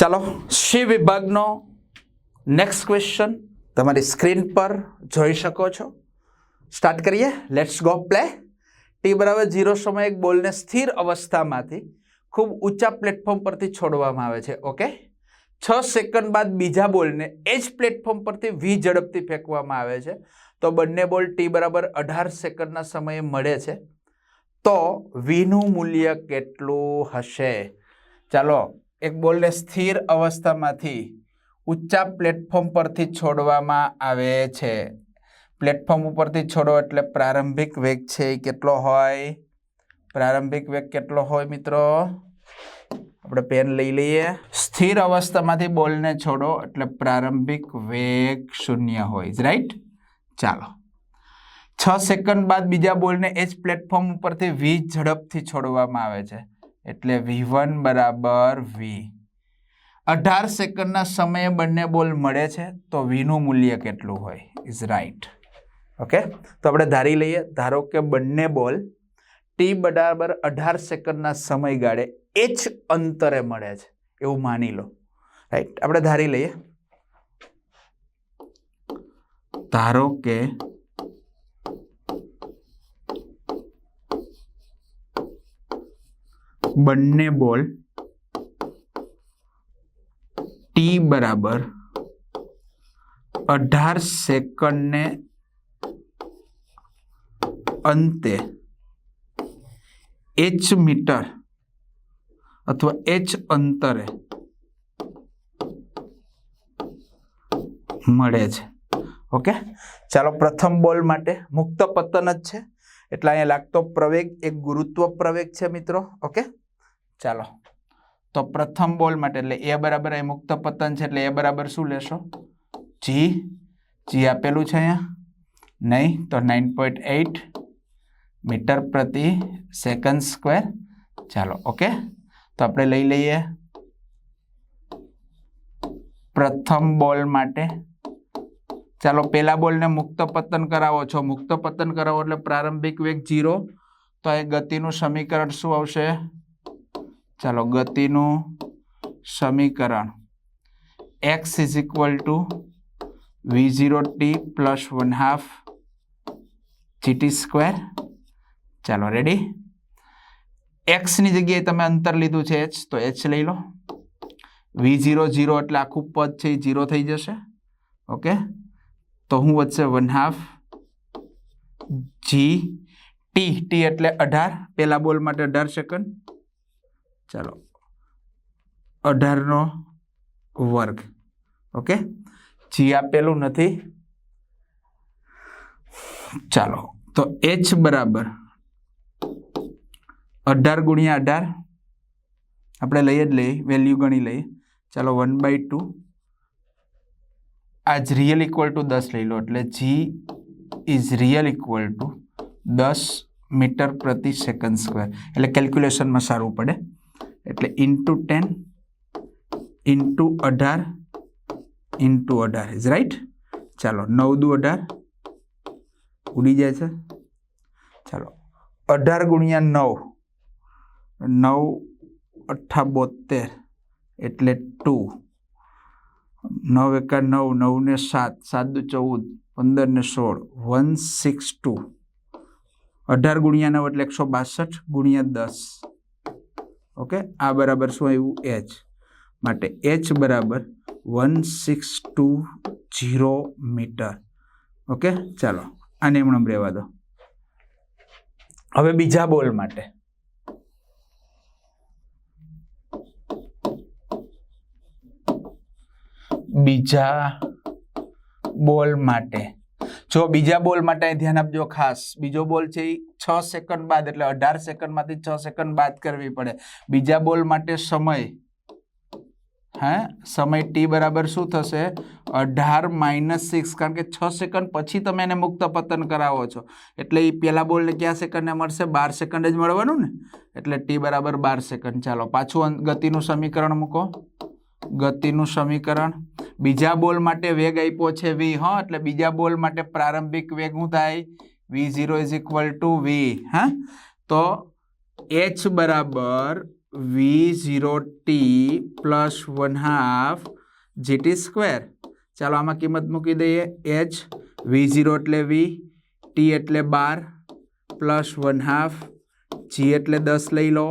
ચાલો, સી વિભાગનો next question તમારી સ્ક્રીન પર જોઈ શકો છો. સ્ટાર્ટ કરીએ. લેટ્સ ગો પ્લે ટી બરાબર ઝીરો સમયે એક બોલને સ્થિર અવસ્થામાંથી ખૂબ ઊંચા પ્લેટફોર્મ પરથી છોડવામાં આવે છે. ઓકે છ સેકન્ડ બાદ બીજા બોલને એ જ પ્લેટફોર્મ પરથી વી ઝડપથી ફેંકવામાં આવે છે. તો બંને બોલ ટી બરાબર અઢાર સેકન્ડના સમયે મળે છે. તો વીનું મૂલ્ય કેટલું હશે? ચાલો એક બોલને સ્થિર અવસ્થામાંથી ઊંચા પ્લેટફોર્મ પરથી છોડવામાં આવે છે. પ્લેટફોર્મ ઉપરથી છોડો એટલે પ્રારંભિક વેગ છે એ કેટલો હોય? પ્રારંભિક વેગ કેટલો હોય મિત્રો? આપણે પેન લઈ લઈએ. સ્થિર અવસ્થામાંથી બોલને છોડો એટલે પ્રારંભિક વેગ શૂન્ય હોય. રાઈટ ચાલો. છ સેકન્ડ બાદ બીજા બોલને એ જ પ્લેટફોર્મ ઉપરથી વી ઝડપથી છોડવામાં આવે છે. એટલે વી વન બરાબર વી અઢાર સેકન્ડના સમયે બંને બોલ મળે છે, તો વીનું મૂલ્ય કેટલું હોય? ઇઝ રાઈટ ઓકે તો આપણે ધારી લઈએ, ધારો કે બંને બોલ ટી બરાબર અઢાર સેકન્ડના સમયગાળે એ જ અંતરે મળે છે, એવું માની લો. રાઈટ આપણે ધારી લઈએ. ધારો કે બંને બોલ ટી બરાબર અઢાર સેકન્ડને અંતે એચ મીટર અથવા એચ અંતરે મળે છે. ઓકે? ચાલો પ્રથમ બોલ માટે મુક્ત પતન જ છે. એટલે અહીંયા લાગતો પ્રવેગ એક ગુરુત્વ પ્રવેગ છે મિત્રો. ઓકે? ચાલો. તો પ્રથમ બોલ માટે એટલે એ બરાબર એ મુક્ત પતન છે એટલે એ બરાબર શું લેશો? જી જી આપેલું છે અહીંયા? નહીં? તો નાઇન પોઈન્ટ એઇટ મીટર પ્રતિ સેકન્ડ સ્ક્વેર ચાલો, ઓકે? તો આપણે લઈ લઈએ. પ્રથમ બોલ માટે. ચાલો, પેલા બોલને મુક્ત પતન કરાવો છો. મુક્ત પતન કરાવો એટલે પ્રારંભિક વેગ જીરો તો એ ગતિનું સમીકરણ શું આવશે? ચાલો ગતિનું સમીકરણ. X is equal to V zero T plus one half GT square ચાલો રેડી એક્સની જગ્યાએ તમે અંતર લીધું છે એચ તો એચ લઈ લો. વી ઝીરો ઝીરો એટલે આખું પદ છે એ ઝીરો થઈ જશે. ઓકે તો હું વધશે one half G T T એટલે અઢાર. પહેલા બોલ માટે અઢાર સેકન્ડ ચાલો. અઢારનો વર્ગ. ઓકે? જી આપેલું નથી. ચાલો. તો એચ બરાબર. અઢાર ગુણ્યા અઢાર. આપણે લઈએ જ લઈએ. વેલ્યુ ગણી લઈએ. ચાલો, વન બાય ટુ. આજ રિયલ ઇક્વલ ટુ દસ લઈ લો. એટલે G is real equal to દસ મીટર પ્રતિ સેકન્ડ સ્ક્વેર. એટલે કેલ્ક્યુલેશનમાં સારું પડે. એટલે ઇન્ટુ ટેન ઇન્ટુ અઢાર ઇન્ટુ અઢાર ઇઝ રાઈટ ચાલો નવ દુ અઢાર ઉડી જાય છે ચાલો અઢાર ગુણ્યા નવ નવ અઠ્ઠા બોતેર એટલે ટુ નવ એકા નવ નવ ને સાત સાત દુ ચૌદ પંદર ને સોળ વન સિક્સ ટુ અઢાર ગુણ્યા નવ એટલે એકસો બાસઠ ગુણ્યા દસ ઓકે? આ બરાબર શું આવ્યું? એચ માટે એચ બરાબર one six two zero metre. Okay? ચાલો, આને એમણે રહેવા દો. હવે બીજા બોલ માટે. બીજા બોલ માટે જો બીજા બોલ માટે ધ્યાન આપજો ખાસ. બીજો બોલ છે એ છ સેકન્ડ બાદ, એટલે અઢાર સેકન્ડમાંથી છ સેકન્ડ બાદ કરવી પડે. બીજા બોલ માટે સમય. હે? સમય ટી બરાબર શું થશે? અઢાર માઇનસ સિક્સ કારણ કે છ સેકન્ડ પછી તમે એને મુક્ત પતન કરાવો છો. એટલે એ પહેલા બોલને ક્યાં સેકન્ડને મળશે? બાર સેકન્ડ જ મળવાનું ને? એટલે ટી બરાબર બાર સેકન્ડ ચાલો, પાછું ગતિનું સમીકરણ મૂકો. ગતિનું સમીકરણ. બીજા બોલ માટે વેગ આપ્યો છે વી હા, એટલે બીજા બોલ માટે પ્રારંભિક વેગ શું થાય? V zero is equal to V હા? તો એચ બરાબર V zero T plus one half GT square ચાલો આમાં કિંમત મૂકી દઈએ. એચ વી ઝીરો એટલે વી ટી એટલે બાર પ્લસ વન હાફ જી એટલે દસ લઈ લો,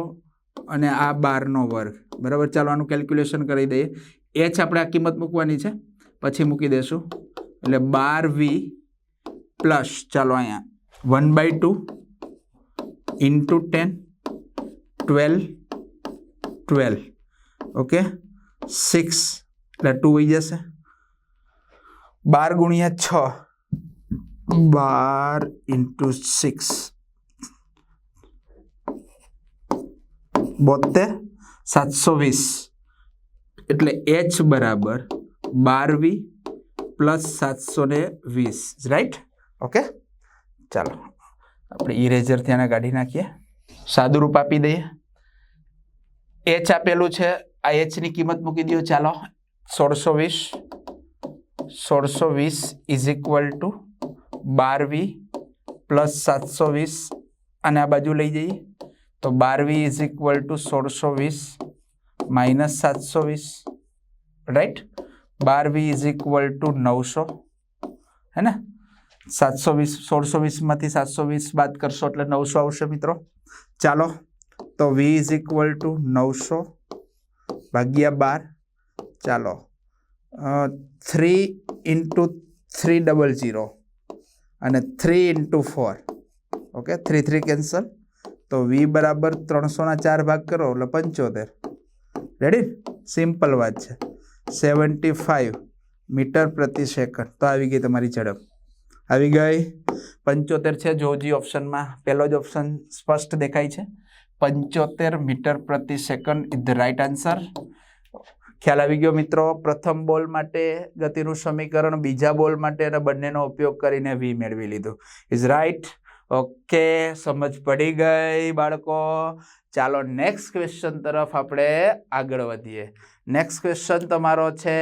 અને આ બારનો વર્ગ. બરાબર? ચાલો આનું કેલ્ક્યુલેશન કરી દઈએ. એચ આપણે આ કિંમત મૂકવાની છે. પછી મૂકી દઈશું એટલે બાર વી પ્લસ ચાલો અહીંયા. One by two into ten twelve twelve okay six એટલે ટુ વહી જશે. બાર ગુણ્યા છ. બાર ઇન્ટુ સિક્સ બોતેર સાતસો વીસ. એટલે એચ બરાબર બારવી પ્લસ સાતસો ને વીસ. રાઈટ ઓકે ચાલો. આપણે ઇરેઝર ત્યાંના કાઢી નાખીએ. સાદું રૂપ આપી દઈએ. એચ આપેલું છે. આ એચની કિંમત મૂકી દો ચાલો. સોળસો વીસ. સોળસો વીસ ઇઝ ઇક્વલ ટુ બારવી પ્લસ સાતસો વીસ. અને આ બાજુ લઈ જઈએ. તો બારવી ઇઝ ઇક્વલ ટુ સોળસો વીસ માઇનસ સાતસો વીસ. રાઈટ બારવી ઇઝ ઇક્વલ ટુ નવસો. હે ને? સાતસો વીસ, સોળસો વીસમાંથી સાતસો વીસ બાદ કરશો એટલે નવસો આવશે મિત્રો. ચાલો, તો વી ઇઝ ઇક્વલ ટુ નવસો ભાગ્યા બાર. ચાલો three into three double zero અને three into four okay three three cancel તો વી બરાબર ત્રણસોના ચાર ભાગ કરો, એટલે પંચોતેર. રેડી સિમ્પલ વાત છે. સેવન્ટી ફાઇવ મીટર પ્રતિ સેકન્ડ તો આવી ગઈ તમારી ઝડપ. આવી ગઈ. પંચોતેર છે જોજી ઓપ્શનમાં પહેલો જ ઓપ્શન સ્પષ્ટ દેખાય છે. પંચોતેર મીટર પ્રતિ second is the right answer ખ્યાલ આવી ગયો મિત્રો. પ્રથમ બોલ માટે ગતિનું સમીકરણ, બીજા બોલ માટે અને બંનેનો ઉપયોગ કરીને વી મેળવી લીધું. ઇઝ રાઈટ ઓકે, સમજ પડી ગઈ બાળકો. ચાલો નેક્સ્ટ ક્વેશ્ચન તરફ આપણે આગળ વધીએ. નેક્સ્ટ ક્વેશ્ચન તમારો છે,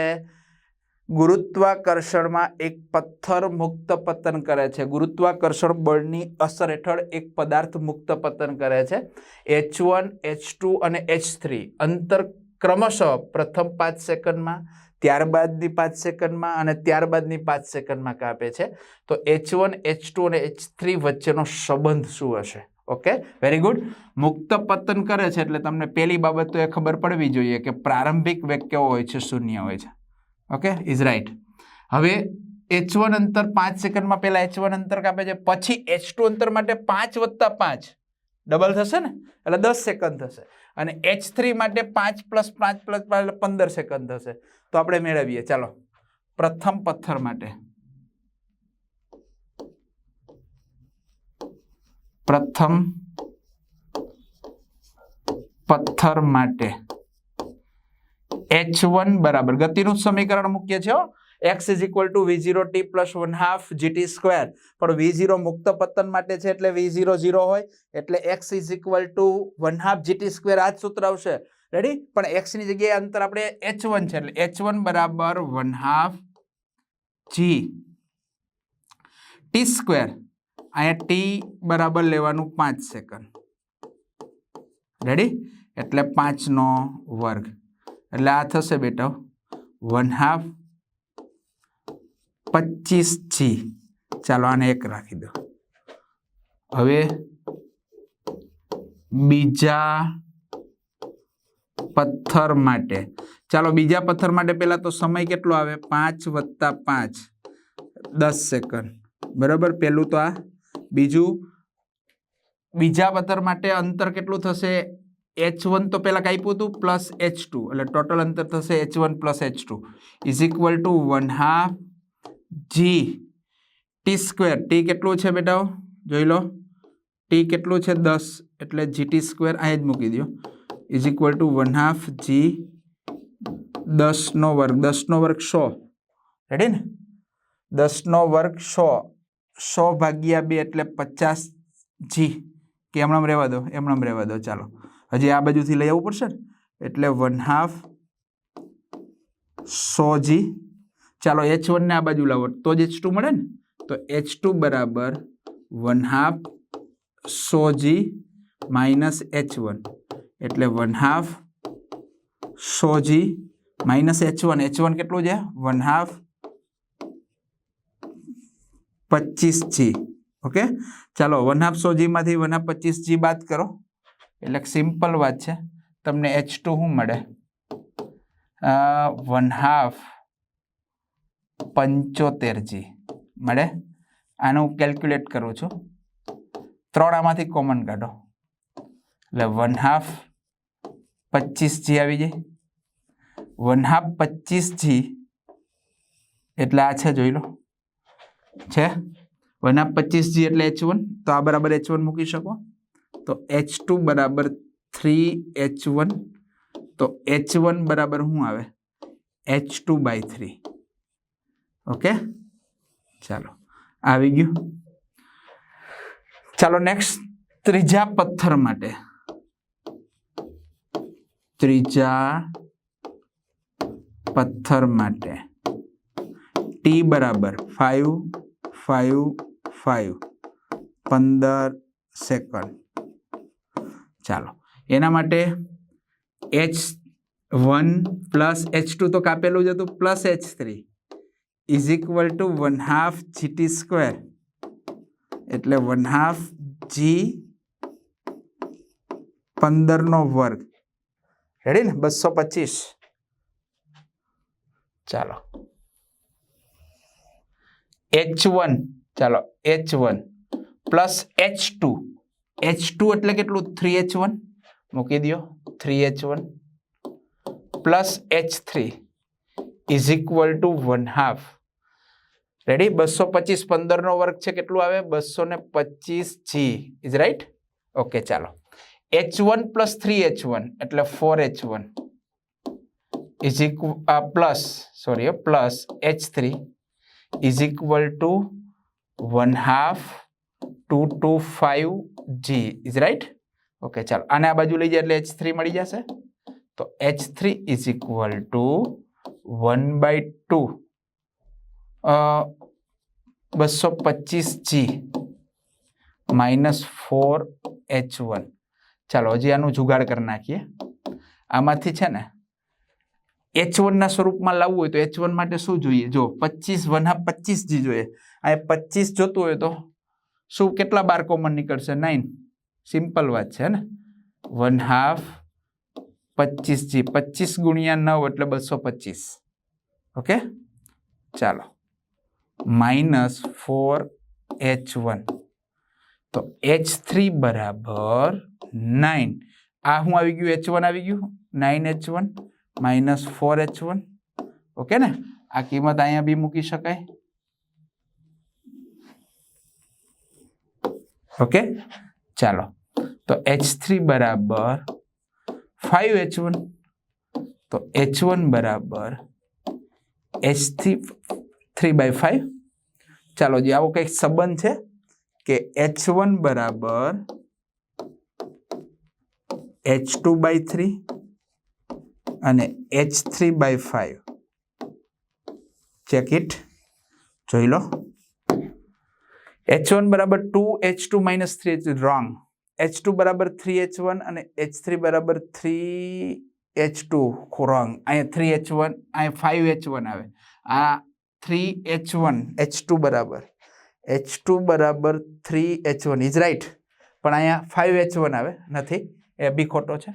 ગુરુત્વાકર્ષણમાં એક પથ્થર મુક્ત પતન કરે છે. ગુરુત્વાકર્ષણ બળની અસર હેઠળ એક પદાર્થ મુક્ત પતન કરે છે. એચ વન એચ ટુ અને એચ થ્રી અંતર ક્રમશઃ પ્રથમ પાંચ સેકન્ડમાં ત્યારબાદની પાંચ સેકન્ડમાં અને ત્યારબાદની પાંચ સેકન્ડમાં કાપે છે. તો એચ વન એચ ટુ અને એચ થ્રી વચ્ચેનો સંબંધ શું હશે? ઓકે વેરી ગુડ મુક્ત પતન કરે છે એટલે તમને પહેલી બાબત તો એ ખબર પડવી જોઈએ કે પ્રારંભિક વેગ કેવો હોય છે, શૂન્ય હોય છે. ઓકે ઇઝ રાઈટ હવે એચ વન અંતર પાંચ સેકન્ડમાં પહેલાં એચ વન અંતર કાપે છે, પછી એચ ટુ અંતર માટે પાંચ વત્તા પાંચ. ડબલ થશે ને? એટલે દસ સેકન્ડ થશે. અને એચ થ્રી માટે પાંચ પ્લસ પાંચ પ્લસ પાંચ પંદર સેકન્ડ થશે. તો આપણે મેળવીએ. ચાલો. પ્રથમ પથ્થર માટે. પ્રથમ પથ્થર માટે એચ વન બરાબર. ગતિનું સમીકરણ મૂકીએ છીએ X is equal to V zero T plus one half GT square પણ વી ઝીરો મુક્ત પતન માટે છે એટલે વી ઝીરો ઝીરો હોય, એટલે X is equal to one half GT square આ જ સૂત્ર આવશે. રેડી પણ એક્સની જગ્યાએ અંતર આપણે એચ વન છે, એટલે એચ વન બરાબર one half G T square અહીંયા ટી બરાબર લેવાનું પાંચ સેકન્ડ રેડી એટલે પાંચનો વર્ગ. એટલે આ થશે બેટા વન હાફ પચીસ જી ચાલો આને એક રાખી દો. હવે બીજા પથ્થર માટે. ચાલો બીજા પથ્થર માટે પહેલા તો સમય કેટલો આવે? પાંચ વત્તા પાંચ. દસ સેકન્ડ. બરાબર? પહેલું તો આ. બીજું. બીજા પથ્થર માટે અંતર કેટલું થશે? એચ વન તો પહેલાં કાપ્યું હતું, પ્લસ એચ ટુ. એટલે ટોટલ અંતર થશે H one plus H two. Is equal to one half G T square T કેટલું છે બેટા જોઈ લો. ટી કેટલું છે? દસ. એટલે જીટી સ્ક્વેર અહીં જ મૂકી દો is equal to one half G દસનો વર્ગ. દસનો વર્ગ સો. રેડી ને? દસનો વર્ગ સો. સો ભાગ્યા બે એટલે પચાસ જી કે એમણામ રહેવા દો. એમણામ રહેવા દો. ચાલો. હજી આ બાજુથી લઈ આવવું પડશે એટલે વન હાફ સો જી ચાલો એચ વનને આ બાજુ લાવો. તો જ એચ ટુ મળે ને? તો એચ ટુ બરાબર વન હાફ સો જી માઇનસ એચ વન એટલે વન હાફ સો G minus H one H one કેટલું છે? વન હાફ પચીસ જી ઓકે ચાલો વન હાફ સો જીમાંથી વન હાફ પચીસ જી બાદ કરો. એટલે સિમ્પલ વાત છે. તમને એચ ટુ શું મળે? વન હાફ પંચોતેર જી મળે? આનું હું કેલ્ક્યુલેટ કરું છું. ત્રણ આમાંથી કોમન કાઢો. એટલે વન હાફ પચીસ જી આવી જાય. વન હાફ પચીસ જી એટલે આ છે જોઈ લો. છે? વન હાફ પચીસ જી એટલે એચ વન. તો આ બરાબર એચ વન મૂકી શકો. તો એચ ટુ બરાબર થ્રી એચ વન. તો એચ વન બરાબર શું આવે? H two by three. Okay ચાલો આવી ગયું. ચાલો નેક્સ્ટ ત્રીજા પથ્થર માટે. ત્રીજા પથ્થર માટે. ટી બરાબર ફાઈવ ફાઈવ ફાઈવ પંદર સેકન્ડ ચાલો, એના માટે H one plus H two તો કાપેલું જ હતું plus H three is equal to one half G T square એટલે વન હાફ જી પંદરનો વર્ગ. રેડી ને? બસો પચીસ. ચાલો. એચ વન ચાલો H one plus H two H two એટલે કેટલું? થ્રી એચ વન મૂકી દો three H one plus H three is equal to one half ready બસો પચીસ, પંદરનો વર્ગ છે, કેટલું આવે? બસો ને પચીસ જી ઇઝ રાઈટ ઓકે ચાલો. H one plus three H one એટલે four H one is equal plus sorry plus H three is equal to one half two two five G is right okay ચાલો. આને આ બાજુ લઈ જાય એટલે H three મળી જશે. તો H three is equal to one by two બસો પચીસ G minus four H one. ચાલો, હજી આનું જુગાડ કરી નાખીએ. આમાંથી છે ને, એચ વનના સ્વરૂપમાં લાવવું હોય તો એચ વન માટે શું જોઈએ? જો, પચીસ વન હાફ પચીસ જી જોઈએ. આ પચીસ જોતું હોય તો શું, કેટલા બાર કોમન નીકળશે? નાઇન સિમ્પલ વાત છે ને? વન હાફ પચીસ જી પચીસ ગુણ્યા નવ એટલે બસો પચીસ. ઓકે ચાલો. Minus four H one. તો એચ થ્રી બરાબર નાઇન. આ શું આવી ગયું? એચ વન આવી ગયું? Nine H one minus four H one. Okay ને? આ કિંમત અહીંયા બી મૂકી શકાય. ઓકે? ચાલો. તો એચ થ્રી બરાબર ફાઈવ એચ વન. તો એચ વન બરાબર એચ થ્રી બાય ફાઈવ. ચાલો જે આવો કંઈક સંબંધ છે કે એચ વન બરાબર એચ ટુ બાય થ્રી અને H three by five. Check it. જોઈ લો. એચ વન બરાબર two, H two minus three H wrong. H two બરાબર થ્રી એચ વન અને એચ થ્રી બરાબર થ્રી એચ ટુ. રોંગ અહીંયા three H one, અહીંયા five H one આવે. આ three H one H two બરાબર. H two બરાબર three H one is right પણ અહીંયા ફાઇવ એચ વન આવે, નથી. એ બી ખોટો છે.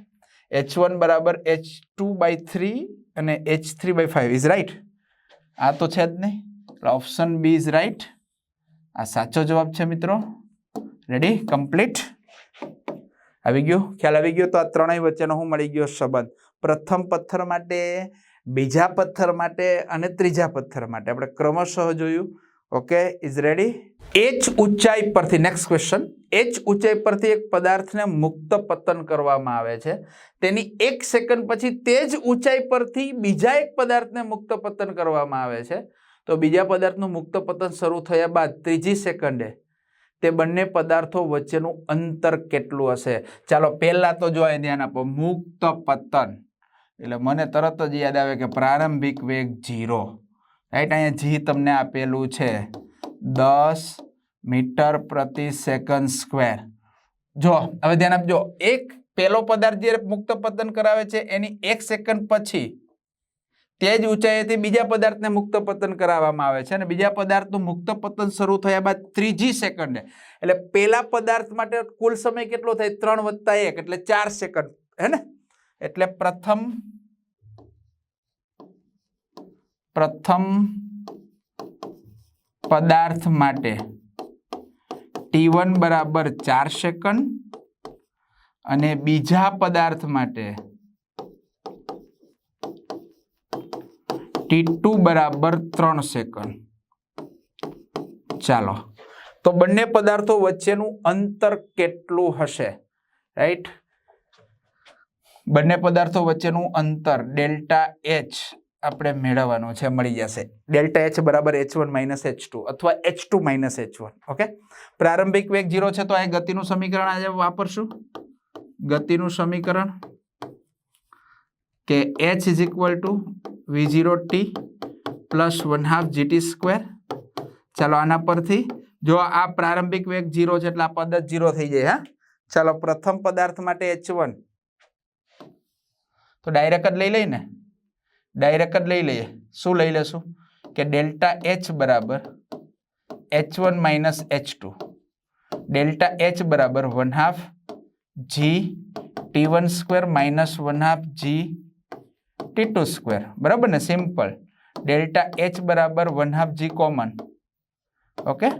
એચ વન બરાબર એચ ટુ બાય થ્રી અને H three by five is right આ તો છે જ નહીં. ઓપ્શન બી ઇઝ રાઈટ આ સાચો જવાબ છે મિત્રો. રેડી કમ્પ્લીટ આવી ગયો? ખ્યાલ આવી ગયો? તો આ ત્રણેય વચ્ચેનો હું મળી ગયો સંબંધ. પ્રથમ પથ્થર માટે બીજા પથ્થર માટે અને ત્રીજા પથ્થર માટે. આપણે ક્રમશઃ જોયું. ઓકે ઇઝ રેડી એચ ઊંચાઈ પરથી નેક્સ્ટ ક્વેશ્ચન એચ ઊંચાઈ પરથી એક પદાર્થને મુક્ત પતન કરવામાં આવે છે. તેની એક સેકન્ડ પછી તે જ ઊંચાઈ પરથી બીજા એક પદાર્થને મુક્ત પતન કરવામાં આવે છે. તો બીજા પદાર્થનું મુક્ત પતન શરૂ થયા બાદ ત્રીજી સેકન્ડે તે બંને પદાર્થો વચ્ચેનું અંતર કેટલું હશે? ચાલો, પહેલાં તો જો ધ્યાન આપો. મુક્ત પતન. એટલે મને તરત જ યાદ આવે કે પ્રારંભિક વેગ જીરો રાઈટ અહીંયા જી તમને આપેલું છે. દસ મીટર પ્રતિ સેકન્ડ સ્ક્વેર. જો, હવે ધ્યાન આપજો. એક પેલો પદાર્થ જે મુક્ત પતન કરાવે છે, એની એક સેકન્ડ પછી તે જ ઊંચાઈએથી બીજા પદાર્થને મુક્ત પતન કરાવવામાં આવે છે અને બીજા પદાર્થનું મુક્ત પતન શરૂ થયા બાદ ત્રીજી સેકન્ડે. એટલે પહેલા પદાર્થ માટે કુલ સમય કેટલો થાય? ત્રણ વત્તા એક, એટલે ચાર સેકન્ડ. હે ને? એટલે પ્રથમ પ્રથમ પદાર્થ માટે ટી વન બરાબર ચાર સેકન્ડ અને બીજા પદાર્થ માટે ટી ટુ બરાબર ત્રણ સેકન્ડ. ચાલો. તો બંને પદાર્થો વચ્ચેનું અંતર કેટલું હશે? રાઈટ બંને પદાર્થો વચ્ચેનું અંતર ડેલ્ટા એચ આપણે મેળવવાનું છે, મળી જશે. ડેલ્ટા એચ બરાબર H one minus H two અથવા H two minus H one okay પ્રારંભિક વેગ જીરો છે, તો આ ગતિનું સમીકરણ આજે વાપરશું. ગતિનું સમીકરણ કે H is equal to V zero T plus one half G T square ચાલો આના પરથી જો આ પ્રારંભિક વેગ જીરો છે, એટલે આ પદ જ જીરો થઈ જાય, હા? ચાલો પ્રથમ પદાર્થ માટે એચ વન તો ડાયરેક્ટ જ લઈ લઈએ ને? ડાયરેક્ટ જ લઈ લઈએ. શું લઈ લેશું? કે ડેલ્ટા એચ બરાબર H one minus H two delta H બરાબર one half G T one square minus one half G T two square બરાબર ને? સિમ્પલ ડેલ્ટા એચ બરાબર one half G common okay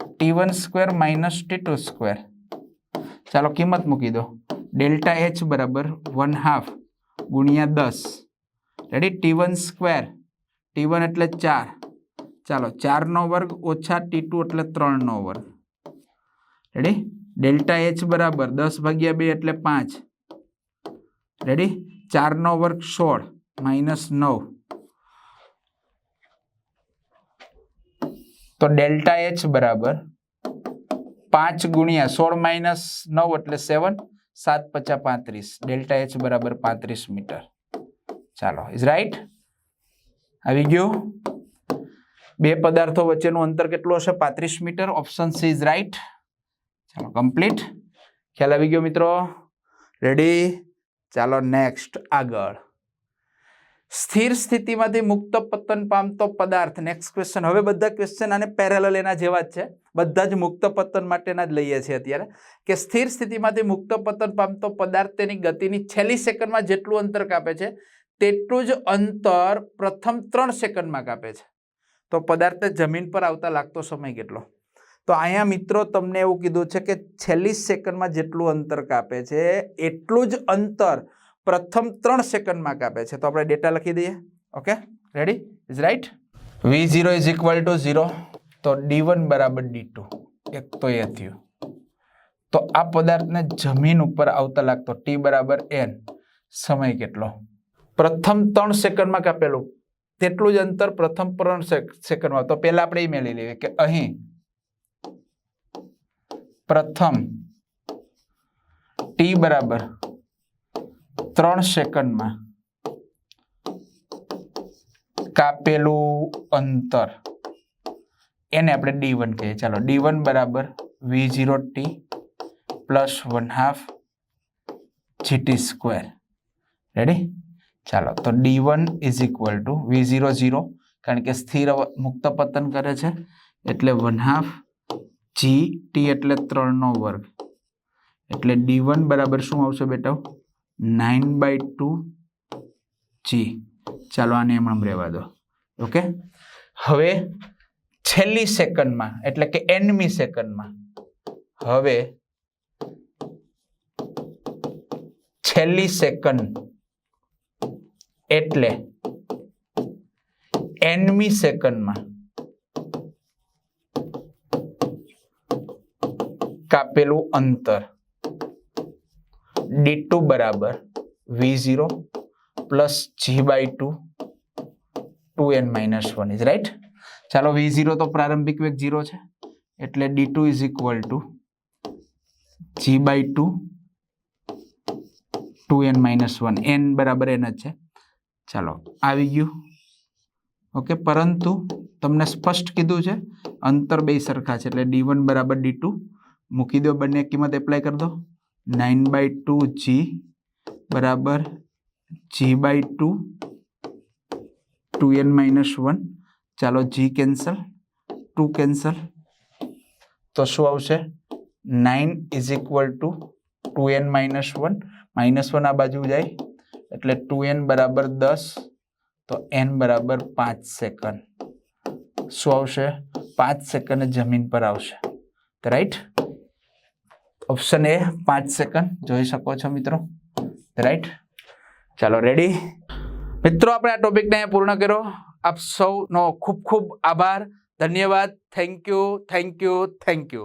T one square minus T two square ચાલો કિંમત મૂકી દો. Delta H બરાબર one half ગુણ્યા દસ. Ready T one square T one એટલે ચાર. ચાલો, ચારનો વર્ગ ઓછા ટી ટુ એટલે ત્રણનો વર્ગ. રેડી ડેલ્ટા એચ બરાબર દસ ભાગ્યા બે એટલે પાંચ. રેડી ચારનો વર્ગ સોળ માઇનસ નવ. તો ડેલ્ટા એચ બરાબર પાંચ ગુણ્યા સોળ માઇનસ નવ એટલે સેવન સાત પચાસ પાંત્રીસ. ડેલ્ટા એચ બરાબર પાંત્રીસ મીટર. ચાલો ઇઝ રાઈટ આવી ગયું? બે પદાર્થો વચ્ચેનું અંતર કેટલું હશે? પાંત્રીસ metre. Option C is right ચાલો કમ્પ્લીટ ખ્યાલ આવી ગયો મિત્રો? રેડી ચાલો નેક્સ્ટ આગળ. સ્થિર સ્થિતિમાંથી મુક્ત પતન પામતો પદાર્થ. નેક્સ્ટ ક્વેશ્ચન હવે બધા ક્વેશ્ચન આને પેરેલલ એના જેવા જ છે. બધા જ મુક્ત પતન માટેના જ લઈએ છીએ અત્યારે. કે સ્થિર સ્થિતિમાંથી મુક્ત પતન પામતો પદાર્થ તેની ગતિની છેલ્લી સેકન્ડમાં જેટલું અંતર કાપે છે, તેટલું જ અંતર પ્રથમ ત્રણ સેકન્ડમાં કાપે છે. તો પદાર્થ જમીન પર આવતા લાગતો સમય કેટલો? તો અહીંયા મિત્રો તમને એવું કીધું છે કે છેલ્લી સેકન્ડમાં જેટલું અંતર કાપે છે, એટલું જ અંતર પ્રથમ ત્રણ સેકન્ડમાં કાપે છે. તો આપણે ડેટા લખી દઈએ. Okay ready is right V zero is equal to zero તો ડી વન બરાબર ડી ટુ એક તો એ થયું. તો આ પદાર્થને જમીન ઉપર આવતા લાગતો ટી બરાબર એન સમય કેટલો? પ્રથમ ત્રણ સેકન્ડમાં કાપેલું તેટલું જ અંતર પ્રથમ ત્રણ સેકન્ડમાં તો પહેલા આપણે એ મેળવી લઈએ કે અહીં પ્રથમ ટી બરાબર ત્રણ સેકન્ડમાં કાપેલું અંતર. એને આપણે ડી વન કહીએ. ચાલો ડી વન બરાબર V zero T plus one half G T square ready ચાલો, તો D one is equal to V zero zero કારણ કે સ્થિર મુક્ત પતન કરે છે. એટલે વન હાફ જી ટી એટલે ત્રણનો વર્ગ. એટલે ડી વન બરાબર શું આવશે બેટા? Nine by two G. ચાલો આને એમણે રહેવા દો. ઓકે? હવે છેલ્લી સેકન્ડમાં, એટલે કે એનમી સેકન્ડમાં, હવે છેલ્લી સેકન્ડ એટલે એનમી સેકન્ડમાં કાપેલું અંતર. ડી ટુ બરાબર V zero plus G by two two N minus one is right ચાલો વી ઝીરો તો પ્રારંભિક વેગ ઝીરો છે, એટલે D two is equal to G by two two N minus one N બરાબર એન જ છે. ચાલો આવી ગયું. ઓકે, પરંતુ તમને સ્પષ્ટ કીધું છે, અંતર બે સરખા છે, એટલે ડી વન બરાબર ડી ટુ મૂકી દો બંને, કિંમત એપ્લાય કરી દો. નાઇન બાય ટુ જી બરાબર G by two two N minus one. ચાલો જી કેન્સલ, ટુ કેન્સલ. તો શું આવશે? Nine is equal to two N minus one. Minus one આ બાજુ જાય, એટલે ટુ એન બરાબર દસ, તો એન બરાબર પાંચ સેકન્ડ. શું આવશે? પાંચ સેકન્ડ જમીન પર આવશે. રાઈટ ઓપ્શન એ પાંચ સેકન્ડ જોઈ શકો છો મિત્રો. રાઈટ ચાલો રેડી મિત્રો, આપણે આ ટોપિકને પૂર્ણ કર્યો. આપ સૌનો ખૂબ ખૂબ આભાર. ધન્યવાદ. Thank you thank you thank you